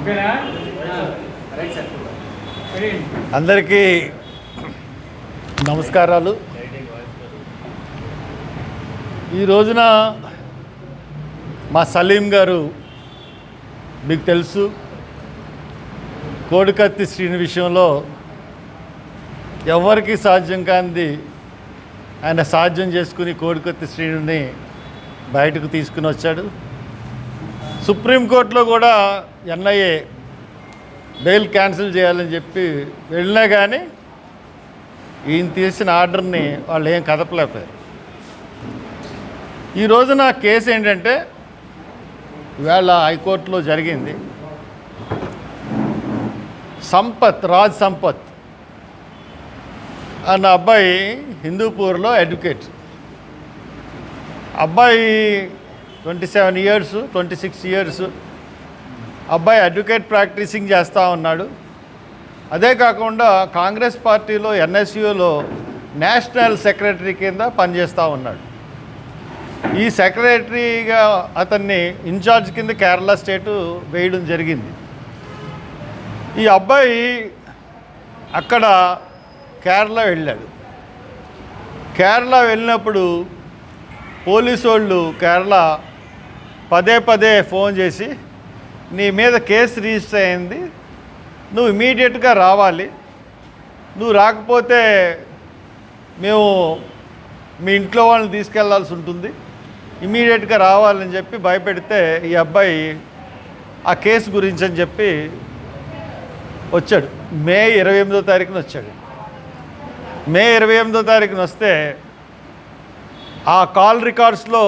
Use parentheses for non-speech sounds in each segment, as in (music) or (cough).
ఓకేనా? Right sir. Ready అందరికీ నమస్కారాలు. ఈ రోజున మా సలీం గారు మీకు తెలుసు కోడికత్తి శ్రీని విషయంలో ఎవరికి సాధ్యం కానిది ఆయన సాధ్యం చేసుకుని కోడికత్తి శ్రీనుని బయటకు తీసుకుని వచ్చాడు. సుప్రీంకోర్టులో కూడా ఎన్ఐఏ బెయిల్ క్యాన్సిల్ చేయాలని చెప్పి వెళ్ళినా కానీ ఈయన తీసిన ఆర్డర్ని వాళ్ళు ఏం కదపలేకపోయారు. ఈ రోజున కేసు ఏంటంటే ఇవాళ హైకోర్టులో జరిగింది. సంపత్ రాజ్ సంపత్ అన్న అబ్బాయి హిందూపూర్లో అడ్వకేట్. అబ్బాయి twenty seven years twenty six years అబ్బాయి అడ్వకేట్ ప్రాక్టీసింగ్ చేస్తూ ఉన్నాడు. అదే కాకుండా కాంగ్రెస్ పార్టీలో ఎన్ఎస్యులో నేషనల్ సెక్రటరీ కింద పనిచేస్తూ ఉన్నాడు. ఈ సెక్రటరీగా అతన్ని ఇన్ఛార్జ్ కింద కేరళ స్టేటు వేయడం జరిగింది. ఈ అబ్బాయి అక్కడ కేరళ వెళ్ళాడు. కేరళ వెళ్ళినప్పుడు పోలీసు వాళ్ళు కేరళ పదే పదే ఫోన్ చేసి నీ మీద కేసు రిజిస్టర్ అయింది నువ్వు ఇమీడియట్గా రావాలి. నువ్వు రాకపోతే మేము మీ ఇంట్లో వాళ్ళని తీసుకెళ్ళాల్సి ఉంటుంది. ఇమీడియట్గా రావాలని చెప్పి భయపెడితే ఈ అబ్బాయి ఆ కేసు గురించి అని చెప్పి వచ్చాడు. మే ఇరవై ఎనిమిదో తారీఖున వచ్చాడు. మే ఇరవై ఎనిమిదో తారీఖున వస్తే ఆ కాల్ రికార్డ్స్లో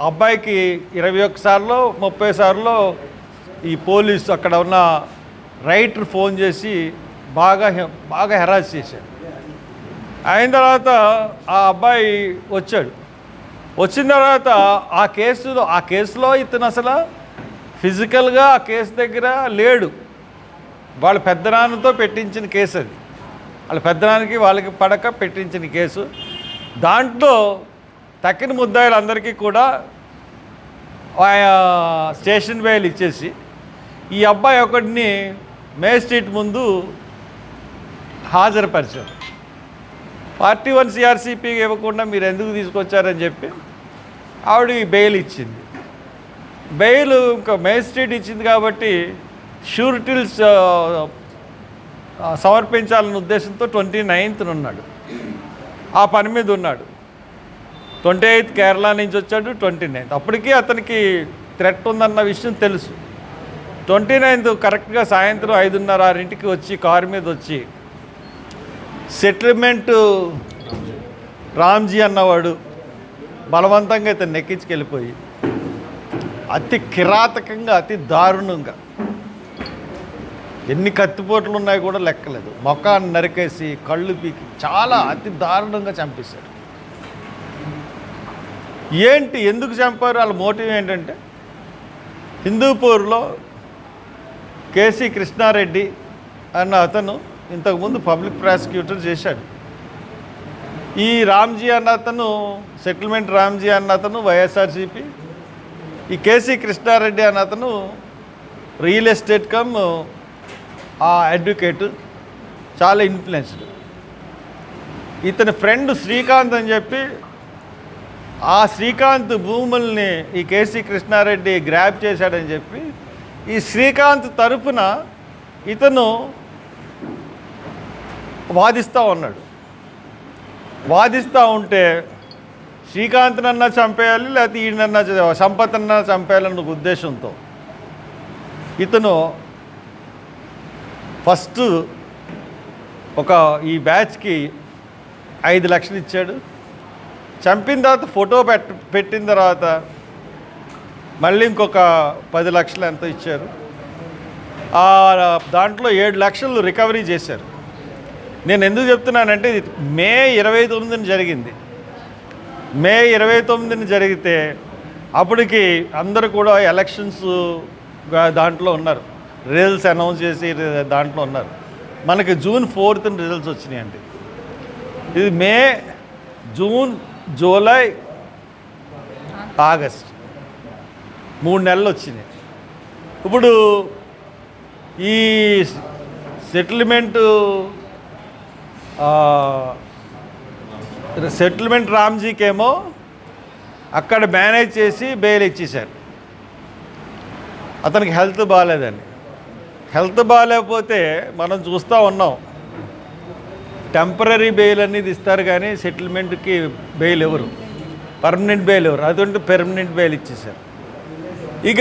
అబ్బాయికి ఇరవై ఒకసార్లు ముప్పై సార్లు ఈ పోలీసు అక్కడ ఉన్న రైటర్ ఫోన్ చేసి బాగా హె- బాగా హెరాస్ చేశాడు. అయిన తర్వాత ఆ అబ్బాయి వచ్చాడు. వచ్చిన తర్వాత ఆ కేసులో ఆ కేసులో ఇతను అసలు ఫిజికల్గా ఆ కేసు దగ్గర లేడు. వాళ్ళ పెద్దనాన్నతో పెట్టించిన కేసు అది. వాళ్ళ పెద్దనాన్నకి వాళ్ళకి పడక పెట్టించిన కేసు. దాంట్లో తక్కిన ముద్దాయిలందరికీ కూడా స్టేషన్ బెయిల్ ఇచ్చేసి ఈ అబ్బాయి ఒకటిని మే స్ట్రీట్ ముందు హాజరుపరిచారు. పార్టీ వన్ సిఆర్సీపీ ఇవ్వకుండా మీరు ఎందుకు తీసుకొచ్చారని చెప్పి ఆవిడకి బెయిల్ ఇచ్చింది. బెయిల్ ఇంకా మేజిస్ట్రేట్ ఇచ్చింది కాబట్టి షూరిటీల్స్ సమర్పించాలన్న ఉద్దేశంతో ట్వంటీ నైన్త్న ఉన్నాడు ఆ పని మీద ఉన్నాడు. ట్వంటీ ఎయిత్ కేరళ నుంచి వచ్చాడు ట్వంటీ నైన్త్ అప్పటికీ అతనికి థ్రెట్ ఉందన్న విషయం తెలుసు. ట్వంటీ నైన్త్ కరెక్ట్గా సాయంత్రం ఐదున్నర ఆరింటికి వచ్చి కారు మీద వచ్చి సెటిల్మెంట్ రామ్జీ అన్నవాడు బలవంతంగా ఇతను నెక్కించుకెళ్ళిపోయి అతి కిరాతకంగా అతి దారుణంగా ఎన్ని కత్తిపోట్లు ఉన్నాయి కూడా లెక్కలేదు. మొఖాన్ని నరికేసి కళ్ళు పీకి చాలా అతి దారుణంగా చంపేశాడు. ఏంటి ఎందుకు చంపారు? వాళ్ళ మోటివ్ ఏంటంటే హిందూపూర్లో కేసీ కృష్ణారెడ్డి అన్న అతను ఇంతకుముందు పబ్లిక్ ప్రాసిక్యూటర్ చేశాడు. ఈ రామ్జీ అన్న అతను సెటిల్మెంట్ రామ్జీ అన్న అతను వైఎస్ఆర్సీపీ. ఈ కేసీ కృష్ణారెడ్డి అన్న అతను రియల్ ఎస్టేట్ కమ్ ఆ అడ్వకేట్ చాలా ఇన్ఫ్లుయెన్స్డ్. ఇతని ఫ్రెండ్ శ్రీకాంత్ అని చెప్పి ఆ శ్రీకాంత్ భూముల్ని ఈ కేసీ కృష్ణారెడ్డి గ్రాప్ చేశాడని చెప్పి ఈ శ్రీకాంత్ తరపున ఇతను వాదిస్తూ ఉన్నాడు. వాదిస్తూ ఉంటే శ్రీకాంత్నన్నా చంపేయాలి లేకపోతే ఈయనన్నా చ- సంపతన్నా చంపేయాలన్న ఉద్దేశంతో ఇతను ఫస్ట్ ఒక ఈ బ్యాచ్కి ఐదు లక్షలు ఇచ్చాడు. చంపిన తర్వాత ఫోటో పెట్ పెట్టిన తర్వాత మళ్ళీ ఇంకొక పది లక్షలు ఎంతో ఇచ్చారు. ఆ దాంట్లో ఏడు లక్షలు రికవరీ చేశారు. నేను ఎందుకు చెప్తున్నానంటే ఇది మే ఇరవై తొమ్మిదిని జరిగింది. మే ఇరవై తొమ్మిదిని జరిగితే అప్పటికి అందరూ కూడా ఎలక్షన్స్ దాంట్లో ఉన్నారు. రిజల్ట్స్ అనౌన్స్ చేసి దాంట్లో ఉన్నారు. మనకి జూన్ ఫోర్త్ రిజల్ట్స్ వచ్చినాయండి. ఇది మే జూన్ జూలై ఆగస్ట్. మూడు నెలలు వచ్చినాయి. ఇప్పుడు ఈ సెటిల్మెంటు సెటిల్మెంట్ రామ్జీకేమో అక్కడ మేనేజ్ చేసి బెయిల్ ఇచ్చేశారు. అతనికి హెల్త్ బాగాలేదని. హెల్త్ బాగాలేకపోతే మనం చూస్తూ ఉన్నాం. టెంపరీ బెయిల్ అనేది ఇస్తారు కానీ సెటిల్మెంట్కి బెయిల్ ఎవరు? పర్మనెంట్ బెయిల్ ఎవరు? అటువంటి పెర్మనెంట్ బెయిల్ ఇచ్చేశారు. ఇక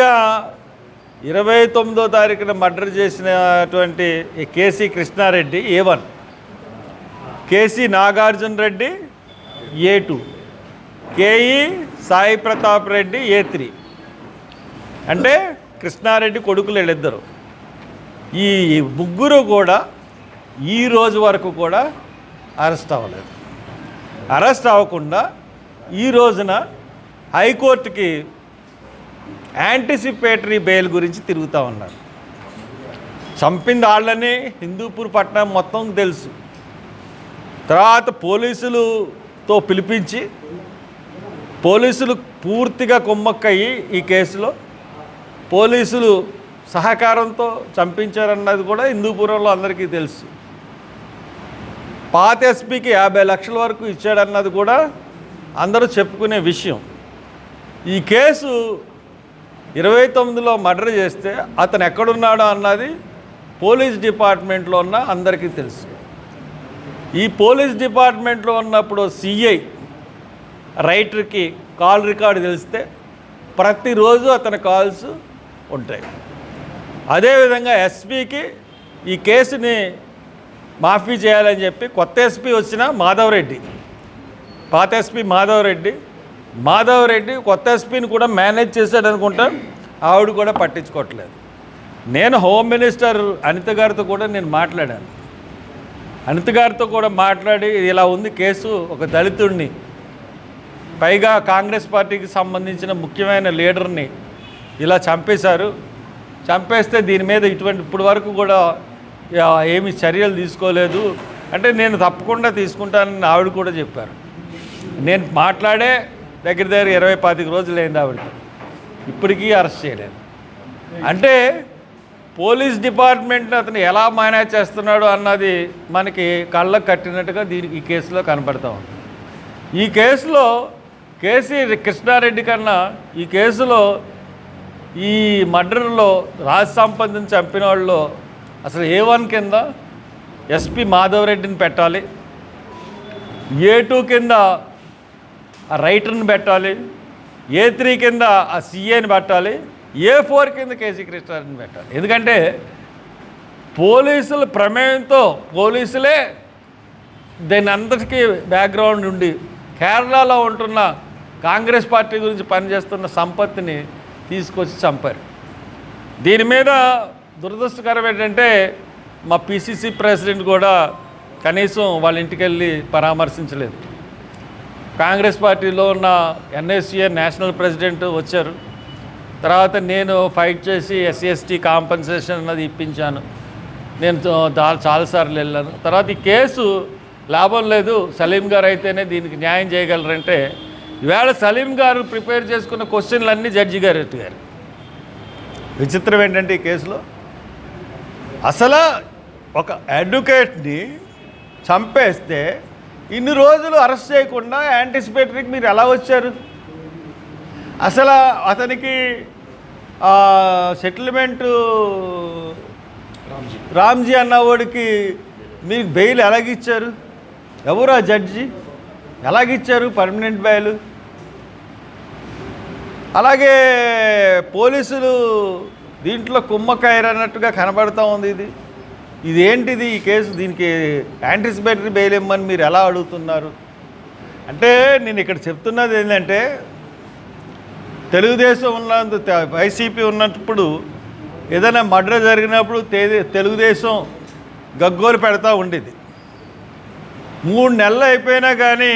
ఇరవై తొమ్మిదో తారీఖున మర్డర్ చేసినటువంటి K C Krishnareddy A one K C Nagarjuna Reddy A two K E Sai Pratap Reddy A three. అంటే కృష్ణారెడ్డి కొడుకులు వీళ్ళిద్దరు. ఈ ముగ్గురు కూడా ఈ రోజు వరకు కూడా అరెస్ట్ అవ్వలేదు. అరెస్ట్ అవ్వకుండా ఈ రోజున హైకోర్టుకి యాంటిసిపేటరీ బెయిల్ గురించి తిరుగుతూ ఉన్నారు. చంపింది వాళ్ళని హిందూపూర్ పట్టణం మొత్తం తెలుసు. తర్వాత పోలీసులతో పిలిపించి పోలీసులు పూర్తిగా కుమ్మక్కయ్యి ఈ కేసులో పోలీసులు సహకారంతో చంపించారన్నది కూడా హిందూపురంలో అందరికీ తెలుసు. పాత ఎస్పీకి యాభై లక్షల వరకు ఇచ్చాడన్నది కూడా అందరూ చెప్పుకునే విషయం. ఈ కేసు ఇరవై తొమ్మిదిలో మర్డర్ చేస్తే అతను ఎక్కడున్నాడో అన్నది పోలీస్ డిపార్ట్మెంట్లో ఉన్న అందరికీ తెలుసు. ఈ పోలీస్ డిపార్ట్మెంట్లో ఉన్నప్పుడు సిఐ రైటర్కి కాల్ రికార్డు తెలిస్తే ప్రతిరోజు అతని కాల్స్ ఉంటాయి. అదేవిధంగా ఎస్పీకి ఈ కేసుని మాఫీ చేయాలని చెప్పి కొత్త ఎస్పీ వచ్చిన మాధవరెడ్డి పాత ఎస్పీ మాధవరెడ్డి మాధవరెడ్డి కొత్త ఎస్పీని కూడా మేనేజ్ చేశాడు అనుకుంటా ఆవిడ కూడా పట్టించుకోవట్లేదు. నేను హోమ్ మినిస్టర్ అనిత గారితో కూడా నేను మాట్లాడాను. అనిత గారితో కూడా మాట్లాడి ఇలా ఉంది కేసు ఒక దళితుడిని పైగా కాంగ్రెస్ పార్టీకి సంబంధించిన ముఖ్యమైన లీడర్ని ఇలా చంపేశారు. చంపేస్తే దీని మీద ఇటువంటి ఇప్పటి వరకు కూడా ఏమి చర్యలు తీసుకోలేదు. అంటే నేను తప్పకుండా తీసుకుంటానని ఆవిడ కూడా చెప్పారు. నేను మాట్లాడే దగ్గర దగ్గర ఇరవై పాతిక రోజులు అయింది ఆవిడ. ఇప్పటికీ అరెస్ట్ చేయలేదు. అంటే పోలీస్ డిపార్ట్మెంట్ అతను ఎలా మేనేజ్ చేస్తున్నాడు అన్నది మనకి కళ్ళకు కట్టినట్టుగా దీనికి ఈ కేసులో కనపడతా ఉంది. ఈ కేసులో కేసీ కృష్ణారెడ్డి కన్నా ఈ కేసులో ఈ మర్డర్లో రాజ్ సంపదని చంపిన వాళ్ళు అసలు ఏ వన్ కింద ఎస్పి మాధవరెడ్డిని పెట్టాలి. ఏ టూ కింద ఆ రైటర్ని పెట్టాలి. ఏ త్రీ కింద ఆ సిఏని పెట్టాలి. ఏ ఫోర్ కింద కేసీ కృష్ణారెడ్డిని పెట్టాలి. ఎందుకంటే పోలీసుల ప్రమేయంతో పోలీసులే దీని అందరికీ బ్యాక్గ్రౌండ్ ఉండి కేరళలో ఉంటున్న కాంగ్రెస్ పార్టీ గురించి పనిచేస్తున్న సంపత్తిని తీసుకొచ్చి చంపారు. దీని మీద దురదృష్టకరం ఏంటంటే మా పిసిసి ప్రెసిడెంట్ కూడా కనీసం వాళ్ళ ఇంటికి వెళ్ళి పరామర్శించలేదు. కాంగ్రెస్ పార్టీలో ఉన్న ఎన్ఎస్సీఏ నేషనల్ ప్రెసిడెంట్ వచ్చారు. తర్వాత నేను ఫైట్ చేసి ఎస్సీఎస్టీ కాంపెన్సేషన్ కాంపన్సేషన్ అన్నది ఇప్పించాను. నేను చాలాసార్లు వెళ్ళాను. తర్వాత ఈ కేసు లాభం లేదు. సలీం గారు అయితేనే దీనికి న్యాయం చేయగలరంటే ఈవేళ సలీం గారు ప్రిపేర్ చేసుకున్న క్వశ్చన్లన్నీ జడ్జి గారు. ఎత్తుగారు విచిత్రం ఏంటంటే ఈ కేసులో? అసలు ఒక అడ్వకేట్ని చంపేస్తే ఇన్ని రోజులు అరెస్ట్ చేయకుండా యాంటిసిపేటరీకి మీరు ఎలా వచ్చారు? అసలు అతనికి సెటిల్మెంటు రామ్జీ. అన్నవాడికి మీకు బెయిల్ ఎలాగిచ్చారు? ఎవరు ఆ జడ్జి? ఎలాగిచ్చారు? పర్మనెంట్ బెయిల్ అలాగే పోలీసులు దీంట్లో కుమ్మకాయరన్నట్టుగా కనబడతా ఉంది ఇది. ఇదేంటిది ఈ కేసు? దీనికి యాంటిసిపేటరీ బెయిల్ ఇమ్మని మీరు ఎలా అడుగుతున్నారు? అంటే నేను ఇక్కడ చెప్తున్నది ఏంటంటే తెలుగుదేశం ఉన్నంత వైసీపీ ఉన్నప్పుడు ఏదైనా మర్డర్ జరిగినప్పుడు తెలుగుదేశం గగ్గోలు పెడతా ఉండేది. మూడు నెలలు అయిపోయినా కానీ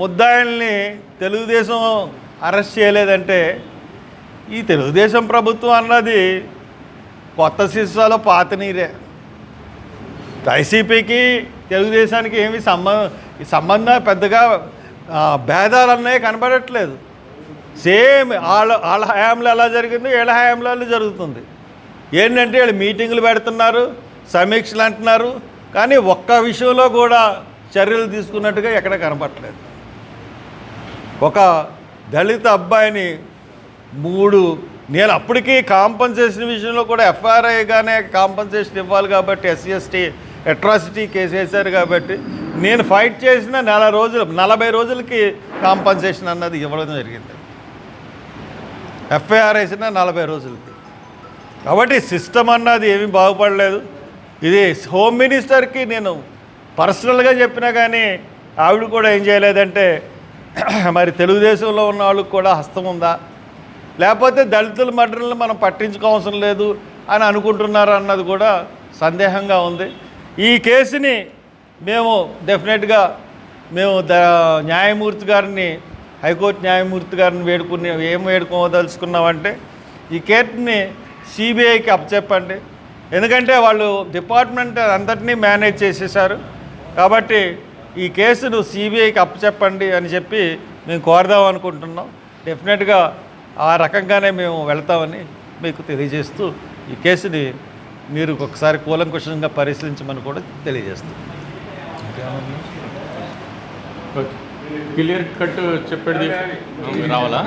ముద్దాయిల్ని తెలుగుదేశం అరెస్ట్ చేయలేదంటే ఈ తెలుగుదేశం ప్రభుత్వం అన్నది కొత్త శిస్సాలో పాత నీరే. వైసీపీకి తెలుగుదేశానికి ఏమి సంబంధం సంబంధం పెద్దగా భేదాలు అన్నవి కనబడట్లేదు. సేమ్ వాళ్ళ వాళ్ళ హయాంలో ఎలా జరిగిందో వీళ్ళ హయాంలో అలా జరుగుతుంది. ఏంటంటే వీళ్ళు మీటింగులు పెడుతున్నారు సమీక్షలు అంటున్నారు కానీ ఒక్క విషయంలో కూడా చర్యలు తీసుకున్నట్టుగా ఎక్కడ కనపట్లేదు ఒక దళిత అబ్బాయిని మూడు నేను అప్పటికీ కాంపన్సేషన్ విషయంలో కూడా ఎఫ్ఆర్ఐగానే కాంపన్సేషన్ ఇవ్వాలి కాబట్టి ఎస్సీ ఎస్టీ అట్రాసిటీ కేసు వేశారు కాబట్టి నేను ఫైట్ చేసిన నెల రోజులు నలభై రోజులకి కాంపన్సేషన్ అన్నది ఇవ్వడం జరిగింది. ఎఫ్ఐఆర్ వేసిన నలభై రోజులకి. కాబట్టి సిస్టమ్ అన్నది ఏమీ బాగుపడలేదు. ఇది హోమ్ మినిస్టర్కి నేను పర్సనల్గా చెప్పినా కానీ ఆవిడ కూడా ఏం చేయలేదంటే (coughs) మరి తెలుగుదేశంలో ఉన్న వాళ్ళకి కూడా హస్తం ఉందా? లేకపోతే దళితుల మర్డర్లను మనం పట్టించుకోవాల్సిన లేదు అని అనుకుంటున్నారు అన్నది కూడా సందేహంగా ఉంది. ఈ కేసుని మేము డెఫినెట్గా మేము ద న్యాయమూర్తి గారిని హైకోర్టు న్యాయమూర్తి గారిని వేడుకుని ఏం వేడుకోదలుచుకున్నామంటే ఈ కేసుని సిబిఐకి అప్పచెప్పండి. ఎందుకంటే వాళ్ళు డిపార్ట్మెంట్ అంతటినీ మేనేజ్ చేసేసారు కాబట్టి ఈ కేసును సిబిఐకి అప్పచెప్పండి అని చెప్పి మేము కోరదాం అనుకుంటున్నాం. డెఫినెట్గా ఆ రకంగానే మేము వెళ్తామని మీకు తెలియజేస్తూ ఈ కేసుని మీరు ఒకసారి కూలంకుషంగా పరిశీలించమని కూడా తెలియజేస్తాం క్లియర్ కట్ చెప్పేది రావాలా?